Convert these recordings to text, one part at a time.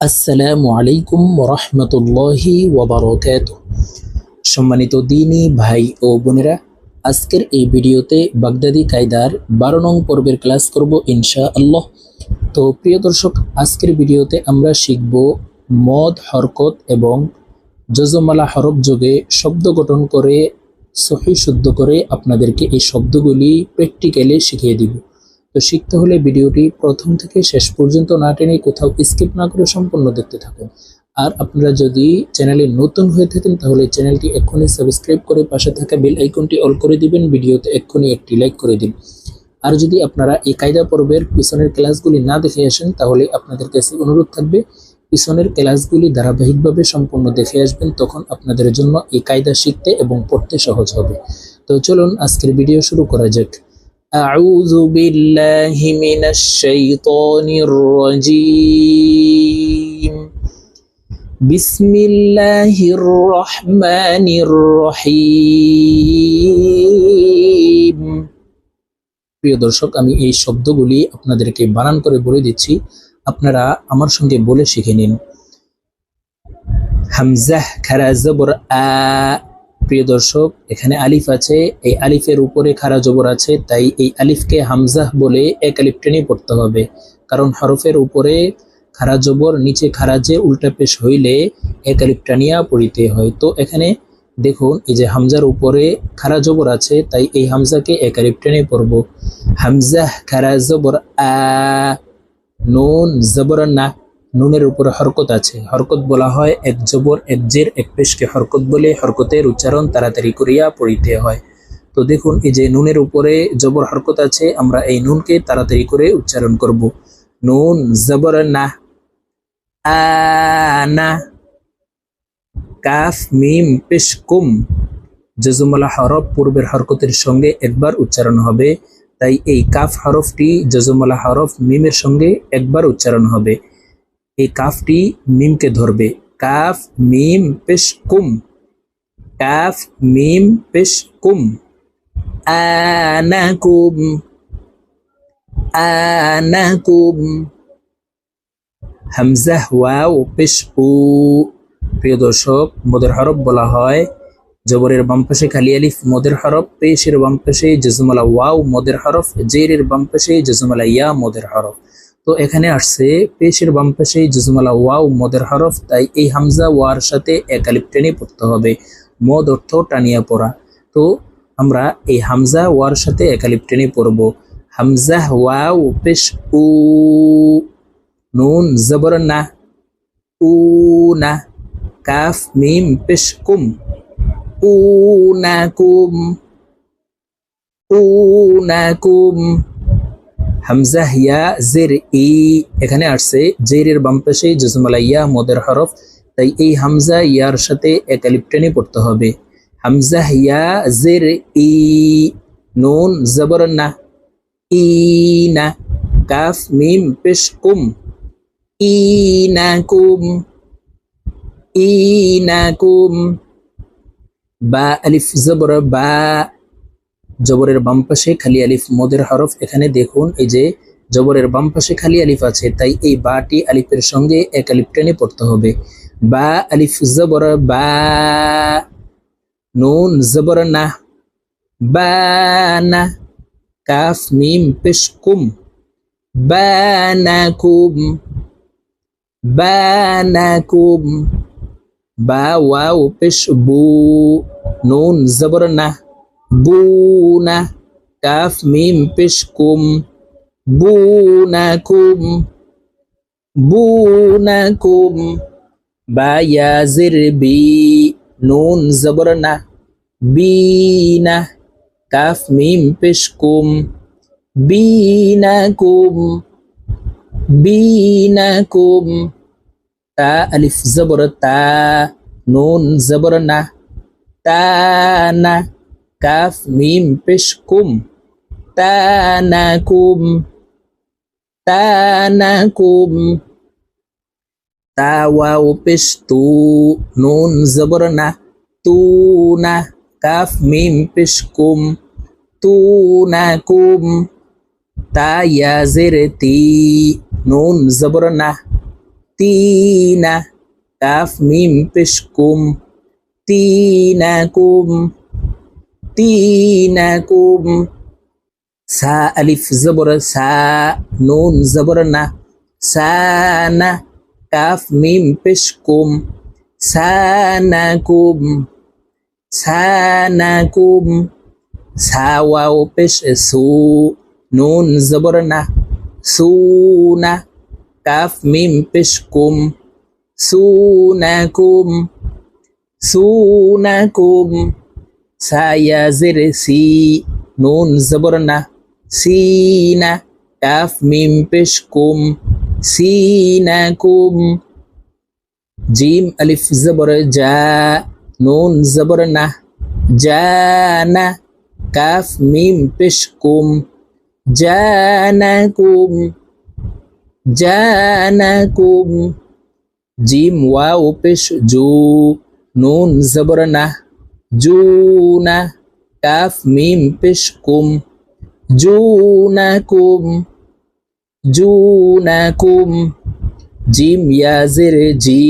আসসালামু আলাইকুম রহমতুল্লাহি ওবরকাত সম্মানিত দিনী ভাই ও বোনেরা, আজকের এই ভিডিওতে বাগদাদি কায়দার বারো নং পর্বের ক্লাস করব ইনশা আল্লাহ তো প্রিয় দর্শক, আজকের ভিডিওতে আমরা শিখব মদ, হরকত এবং যজমালা হরফ যোগে শব্দ গঠন করে, সহি শুদ্ধ করে আপনাদেরকে এই শব্দগুলি প্র্যাকটিক্যালি শিখিয়ে দিব। শিখতে হলে ভিডিওটি প্রথম থেকে শেষ পর্যন্ত না টেনে কোথাও স্কিপ না করে সম্পূর্ণ দেখতে থাকুন। আর আপনারা যদি চ্যানেলে নতুন হয়ে থাকেন, তাহলে চ্যানেলটি এক্ষুনি সাবস্ক্রাইব করে পাশে থাকা বেল আইকনটি অল করে দিবেন, ভিডিওতে এক্ষুনি একটি লাইক করে দিন। আর যদি আপনারা এই কায়দা পর্বের পিছনের ক্লাসগুলি না দেখে আসেন, তাহলে আপনাদের কাছে অনুরোধ থাকবে, পিছনের ক্লাসগুলি ধারাবাহিকভাবে সম্পূর্ণ দেখে আসবেন, তখন আপনাদের জন্য এই কায়দা শিখতে এবং পড়তে সহজ হবে। তো চলুন আজকের ভিডিও শুরু করা যাক। أعوذ بالله من الشيطان الرجيم بسم الله الرحمن الرحيم প্রিয় দর্শক আমি এই শব্দগুলি আপনাদেরকে বানান করে বলে দিচ্ছি আপনারা আমার সঙ্গে বলে শিখে নিন হামজাহ খারা জবর আ প্রিয় দর্শক, এখানে আলিফ আছে, এই আলিফের উপরে খারা জবর আছে, তাই এই আলিফকে হামজাহ বলে এক আলিফ টেনে পড়তে হবে। কারণ হরফের উপরে খারা জবর, নিচে খারাজে উল্টা পেশ হইলে এক আলিফ টানিয়া পড়িতে হয়। তো এখানে দেখুন, এই যে হামজার উপরে খারা জবর আছে, তাই এই হামজাকে এক আলিফ টেনে পড়ব। হামজাহ খারা জবর আ, নুন, জবর না। নুনের উপরে হরকত আছে। হরকত বলা হয়, এক জবর, এক জের, এক পেশকে হরকত বলে হরকতের উচ্চারণ তাড়াতাড়ি করিয়া পড়িতে হয়। তো দেখুন, এই যে নুনের উপরে জবর, হরকত আছে, আমরা এই নুনকে তাড়াতাড়ি করে উচ্চারণ করব। নুন জবর না আনা কাফ, মিম, পেশ, কুম। জজুমালা হরফ পূর্বের হরকতের সঙ্গে একবার উচ্চারণ হবে, তাই এই কাফ হরফটি জজুমালা হরফ, মিমের সঙ্গে একবার উচ্চারণ হবে। এই কাফটি মিমকে ধরবে। কাফ, মিম, পেশ, কুম। কাফ, মিম, পেশ, কুম। আনাকুম। আনাকুম। হামজাহ ওয়াও, পেশ, উ। প্রিয় দর্শক, মদের হরফ বলা হয় জবরের বাম পাশে খালি আলিফ, মদের হরফ, পেশের বাম পাশে জজমালা, ওয়াও, মদের হরফ, জেরের বাম পাশে জজমালা, ইয়া, মদের হরফ। তো এখানে আসছে, পেশের বাম পাশে জজমালা ওয়াও, মদের হরফ, তাই এই হামজা ওয়ার সাথে এক আলিফ টেনে পড়তে হবে। মদ অর্থ টানিয়া পড়া। তো আমরা এই হামজা ওয়ার সাথে এক আলিফ টেনে পড়ব। হামজা ওয়াও, পেশ উ, নুন, জবর না, উ না, কাফ, মিম, পেশ কুম, উ না কুম, উ না কুম। হামজা ইয়া জের ই, এখানে আসছে, জেরের বাম পাশে জজমালা ইয়া মদের হরফ, তাই এই হামজা ইয়ার সাথে এক আলিফ পড়তে হবে। হামজা ইয়া জের ই, নুন, জবর না, ই না, কাফ, মিম, পেশ, কুম, ই না, কুম, ই না, কুম, বা, আলিফ, জবর, বা জবরের বাম পাশে খালি আলিফ, মদের হরফ। এখানে দেখুন এই যে জবরের বাম পাশে খালি আলিফ আছে, তাই এই বাটি আলিফের সঙ্গে এক আলিফ টেনে পড়তে হবে। বা আলিফ জবর, বা নুন জবর না, বা না, কাফ, মিম, পেশ, কুম বানাকুম বানাকুম বা, ওয়াও, পেশ, বু, নুন জবর না। বুনা কাফ মিম পেশ কুম বুনাকুম বুনাকুম বা ইয়াজির বি নুন জবর না বিনা কাফ মিম পেশ কুম বিনাকুম বিনাকুম তা আলিফ জবর তা নুন জবর না তা না কাফ মিম পেশ কুম তানাকুম তানাকুম তা ওয়াও পেশ তু নুন জবর না তু না কাফ মিম পেশ কুম তু না কুম তা ইয়া জের তি নুন জবর না তিনা কাফ মিম পেশ কুম তিনাকুম তিনাকুম সা আলিফ জবর সা নুন জবর না সানা কাফ মিম পেশ কুম সানাকুম সানাকুম সাওয়াও পেশ সু নুন জবর না সুনা কাফ মিম পেশ কুম সিনা কুম জিম আলিফ জবর জা নুন জবর না জানা কাফ মিম পেশ কুম জানাকুম জানাকুম জিম ওয়াও পেশ জু নুন জবর না জুনা কাফ মিম পেশ কুম জুনাকুম জুনাকুম জিম ইয়াজের জি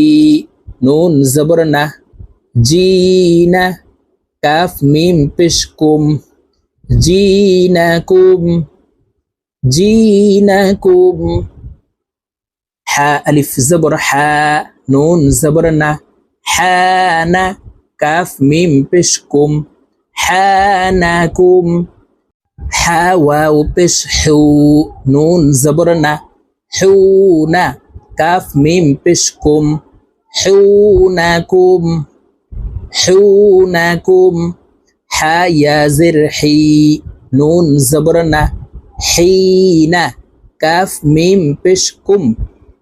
নুন জবর না, জিনা কাফ মিম পেশ কুম জিনাকুম জিনাকুম হা আলিফ জবর হা, নুন জবর না হানা কাফ মিম পেশ কুম হানাকুম হা ওয়াও পেশ হু নুন জবর না হুনা কাফ মিম পেশ কুম হুনাকুম হুনাকুম হা ইয়াজির হি নুন জবর না হিনা কাফ মিম পেশ কুম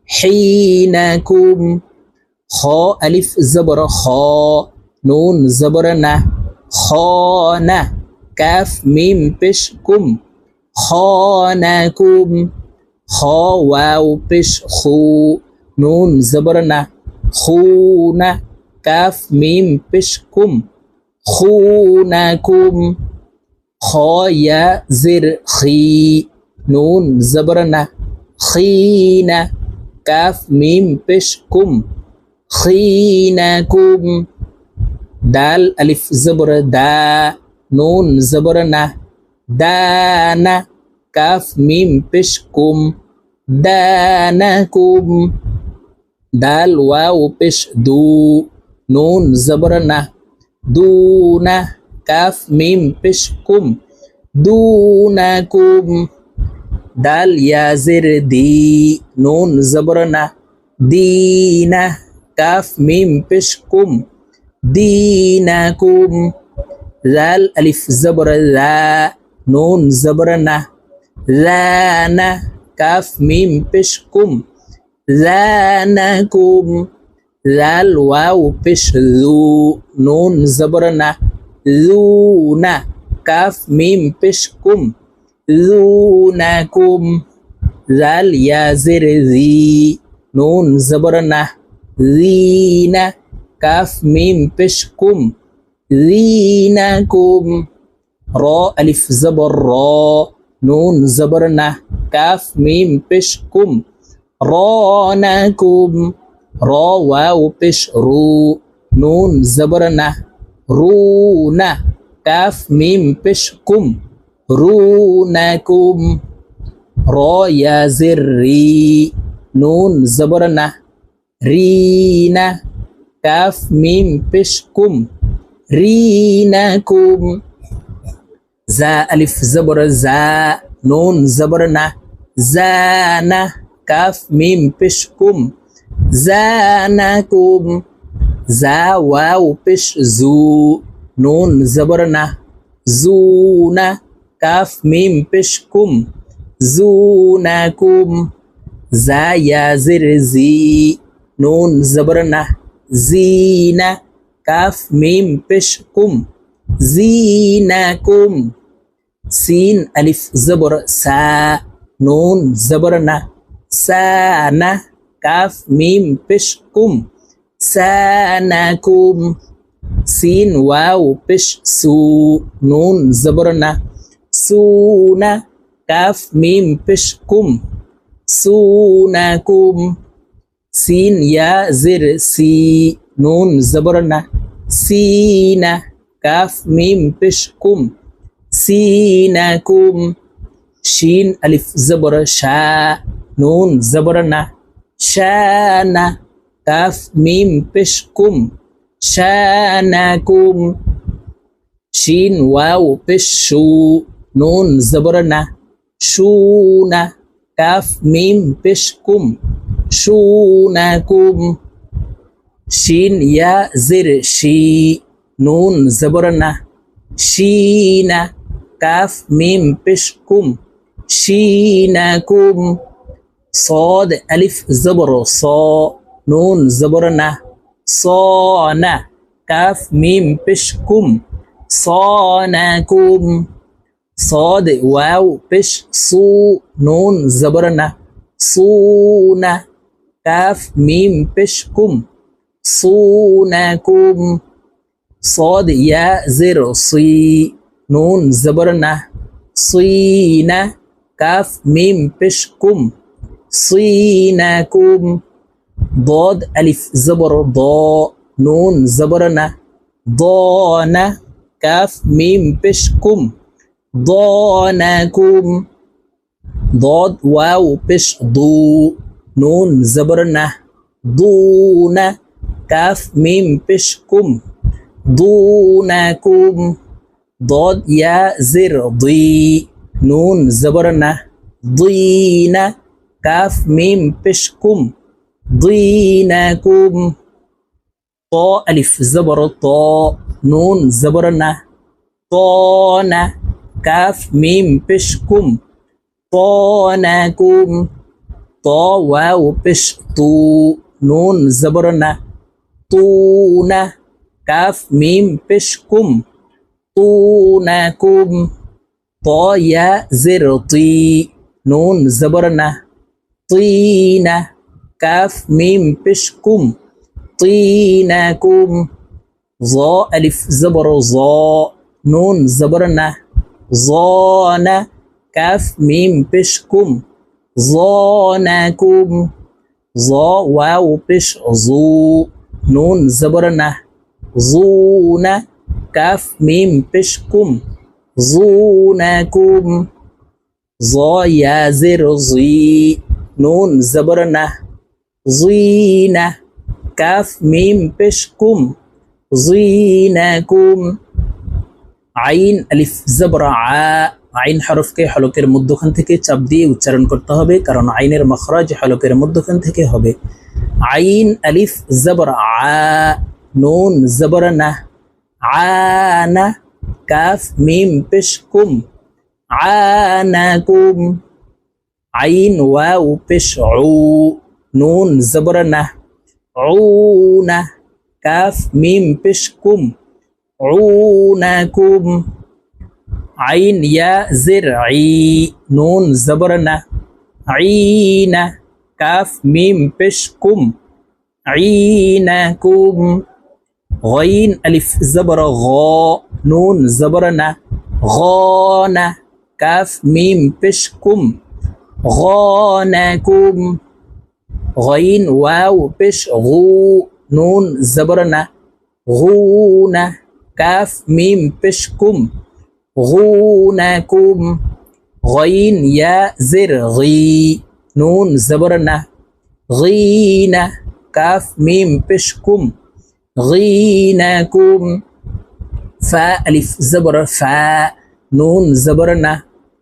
حينكم خ ألف زبر خا نون زبرنا خانة كاف ميم بش كم خانكم خا واو بش خو نون زبرنا خونا كاف ميم بش كم خونكم خا يا زر خي نون زبرنا خينا কাফ মিম পেশ কুম খিনাকুম দাল আলিফ জবর দা, নুন জবর না। দানা কাফ, মিম, পেশ, কুম। দানাকুম দাল, ওয়াও, পেশ, দু। নুন জবর না। দুনা কাফ, মিম, পেশ, কুম। দুনাকুম দাল, ইয়াজের, দি। নুন জবর না। দিনা কাফ, মিম, পেশ, কুম। دينكم. زال ألف زبر لا نون زبرنا ذانا كاف ميم بشكم. ذانكم زال واو بش ذو نون زبرنا ذونا كاف ميم بشكم. ذونكم زال يا زر ذي نون زبرنا ذينا কাফ মিম পেশ কুম রিনাকুম র আলিফ জবর র নুন জবর না কাফ মিম পেশ কুম রনাকুম র ওয়াও পেশ রু নুন জবর না রু না কাফ মিম পেশ কুম রুনাকুম র ইয়াজির রি নুন জবর না রিনা কাফ মিম পেশ কুম রিনাকুম জা আলিফ জবর জা নুন জবর না জানা কাফ মিম পেশ কুম জানাকুম জা ওয়াও পেশ জু নুন জবর না জুনা কাফ মিম পেশ কুম জা ইয়াজির জি নুন জবর না জিনা কাফ মিম পেশ কুম জিনাকুম সিন আলিফ জবর সা নুন জবর না সানা কাফ মিম পেশ কুম সানাকুম সিন ওয়াও পেশ সু নুন জবর না সুনা কাফ মিম পেশ কুম সুনাকুম সিন, ইয়া, জির, সি, নুন, জবর, না। সিনা, কাফ, মিম, পেশ, কুম। সিনাকুম, শিন, আলিফ, জবর, শা, নুন, জবর, না। শানা, কাফ, মিম, পেশ, কুম। শানাকুম, শিন, ওয়াও, পেশ, শু, নুন, জবর, না। শুনা কাফ, মিম, পেশ, কুম। শুনাকুম শিন ইয়া জির শি নুন জবর না শিনা কাফ মিম পেশ কুম শিনাকুম صاد ألف زبر صا نون زبرنا صانا كاف ميم بشكم صانكم صاد واو بش صو نون زبرنا صونا كاف ميم بشكم صونكم صاد يا زر صي نون زبرنا صينا كاف ميم بشكم صينكم ضاد ألف زبر ضاء نون زبرنا ضانا كاف ميم بشكم ضانكم ضاد واو بش ضو نون زبرنا ضونا كاف ميم بشكم دونكم ضاد يا زر ضي نون زبرنا ضينا কাফ মিম পেশ কুম দিনাকুম ত আলিফ জবর ত নুন জবর না ত না কাফ মিম পেশ কুম তনাকুম ত ওয়া ও তু নুন জবর না তু না কাফ মিম পেশ কুম তু না কুম ত ইয়া জের তুই নুন জবর না কাফ মিম পেশ কুম তুই কুম জ আলিফ জবর জ নুন জবরনা জ না কাফ মিম পেশ কুম জনাকুম জ ওয়াও পেশ জু নুন জবর না জু না কাফ মিম পেশ কুম জু না কুম জ ইয়াজির জি নুন জবর না জি না কাফ মিম পেশ কুম জি না কুম আইন আলিফ জবর আ আইন হরফকে হলকের মধ্যখান থেকে চাপ দিয়ে উচ্চারণ করতে হবে, কারণ আইনের মখরাজ হলকের মধ্যখান থেকে হবে। আইন, আলিফ, জবর, আ, নুন, জবর, না কাফ, মিম, পেশ, কুম আনাকুম আইন, ওয়াও, পেশ নুন, জবর, না না, কাফ, মিম, পেশ কুম عونكم عين يا زرعي نون زبرنا عينا كاف ميم بشكم عينكم غين ألف زبر غا نون زبرنا غانا كاف ميم بشكم غانكم غين واو بش غو نون زبرنا غونا كاف ميم بشكم গুনাকুম গইন ইয়া জির গি নুন জবর না গিনা কাফ মিম পেশকুম গিনাকুম ফা আলিফ জবর ফা নুন জবর না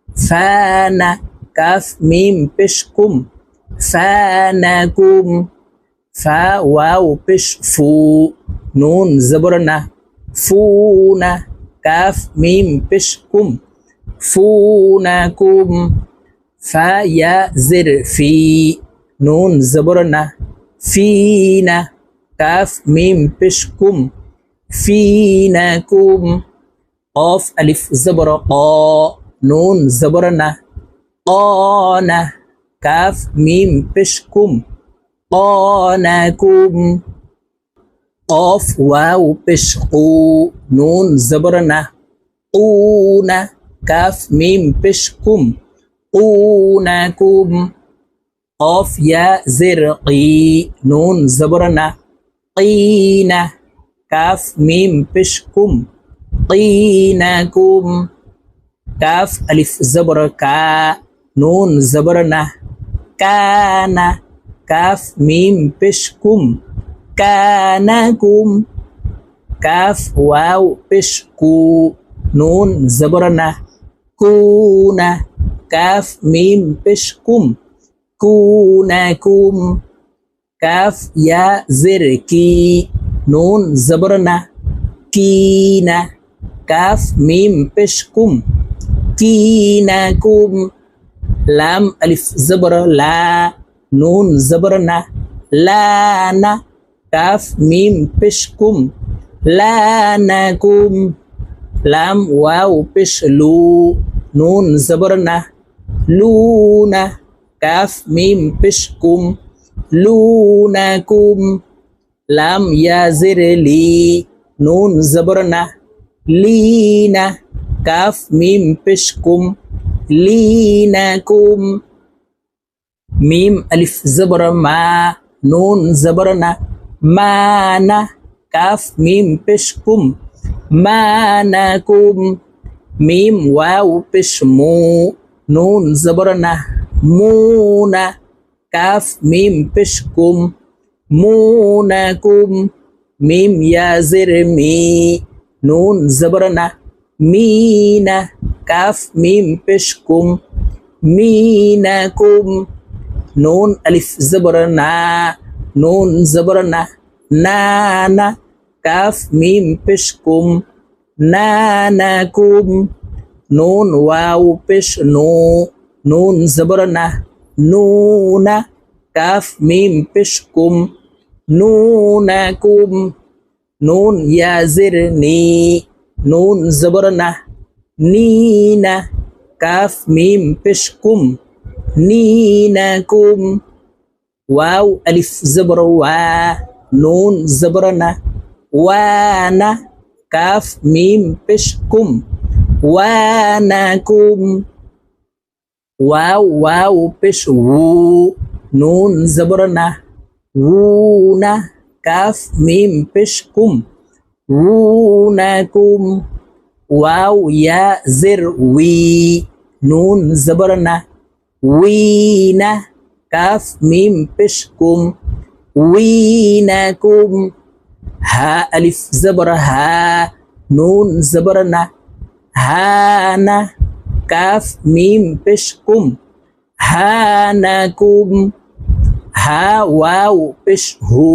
ফানা কাফ মিম পেশকুম ফানাকুম ফা ওয়াও পেশ ফু নুন জবর ফুনা কাফ মিম পেশ কুম ফু না কুম ফা ইয়া জির ফি নুন জবর না ফি না কাফ মিম পেশ কুম ফি না কুম অফ আলিফ জবর ক নুন জবর না কাফ মিম পেশ কুম قاف واو بش قو نون زبرنا قونا كاف ميم بش كم قونكم قاف يا زرقي نون زبرنا قينا كاف ميم بش كم قينكم كاف ألف زبر كا نون زبرنا كان كاف ميم بش كم কানাকুম কাফ ওয়াও পেশ কু নুন জবর না কুনা কাফ মিম পেশ কুম কুনাকুম কাফ ইয়া জের কি নুন জবর না কিনা কাফ মিম পেশ কুম কিনাকুম লাম আলিফ জবর লা নুন জবর না লানা কাফ মিম পেশ কুম লানাকুম লাম ওয়াও পেশ নুন জবর না লুনা, কাফ মিম পেশ কুম লুনাকুম, লাম ইয়াজির লি, নুন জবর না লিনা, কাফ মিম পেশ কুম লিনাকুম, মিম আলিফ জবর মা, নুন জবর মানা কাফ মিম পেশ কুম মানাকুম মিম ওয়াও পেশ মু নুন জবর না, মুনা কাফ মিম পেশ কুম মুনাকুম মিম ইয়াজির মি, নুন জবর না, মিনা কাফ মিম পেশ কুম মিনাকুম নুন আলিফ জবর নুন জবর না নানা কাফ মিম পেশ কুম নানাকুম নুন ওয়াও পেশ নো নুন জবর না নুনা কাফ মিম পেশ কুম নুনাকুম নুন ইয়াজির নি নুন জবর না নিনা কাফ মিম পেশ কুম নিনাকুম ওয়াও আলিফ জবর ওয়া নুন জবর না ওয়ানা কাফ মিম পেশ কুম ওয়ানাকুম ওয়াও ওয়াও পেশ উ নুন জবর না উনা কাফ মিম পেশ কুম উনাকুম ওয়াও ইয়া জের উই নুন জবর না উইনা কাফ মিম পেশ কুম উইনাকুম, হা আলিফ জবর হা, নুন জবর না হানা কাফ মিম পেশ কুম হানাকুম হা ওয়াও পেশ হু,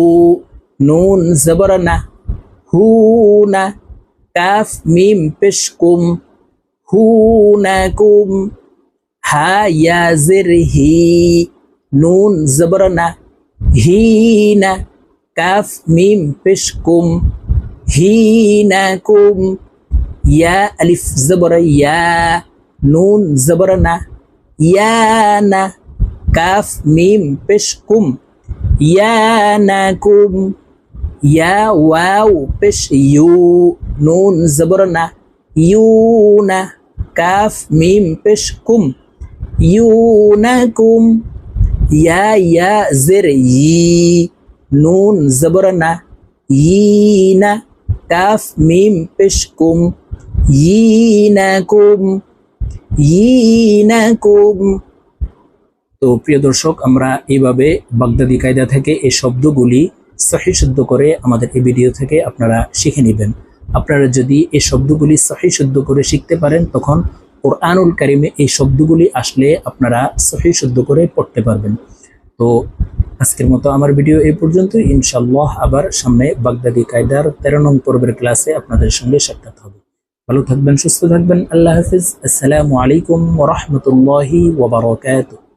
নুন জবর না হুনা কাফ মিম পেশ কুম হুনাকুম হা ইয়া জের হি নুন জবর না হিনা কাফ মিম পেশ কুম হিনাকুম ইয়া আলিফ জবর ইয়া নুন জবর না ইয়ানা কাফ মিম পেশ কুম ইয়া ওয়াও পেশ ইউ নুন জবর না কাফ মিম পেশ কুম ইউনাকুম ইয়া ইয়া জের ই নুন জবর না ইনা কাফ মিম পেশ কুম ইনাকুম ইনাকুম তো প্রিয় দর্শক, আমরা এইভাবে বাগদাদি কায়দা থেকে এই শব্দগুলি সহি শুদ্ধ করে আমাদের এই ভিডিও থেকে আপনারা শিখে নেবেন। আপনারা যদি এই শব্দগুলি সহি শুদ্ধ করে শিখতে পারেন, তখন কোরআনুল কারিমে এই শব্দগুলি আসলে আপনারা সহি শুদ্ধ করে পড়তে পারবেন। তো আজকের মতো আমার ভিডিও এই পর্যন্ত ইনশাল্লাহ আবার সামনে বাগদাদি কায়দার তেরো নং পর্বের ক্লাসে আপনাদের সঙ্গে সাক্ষাৎ হবে। ভালো থাকবেন, সুস্থ থাকবেন। আল্লাহ হাফিজ। আসসালামু আলাইকুম ওরহমতুল্লাহি ওবরাকাতুহ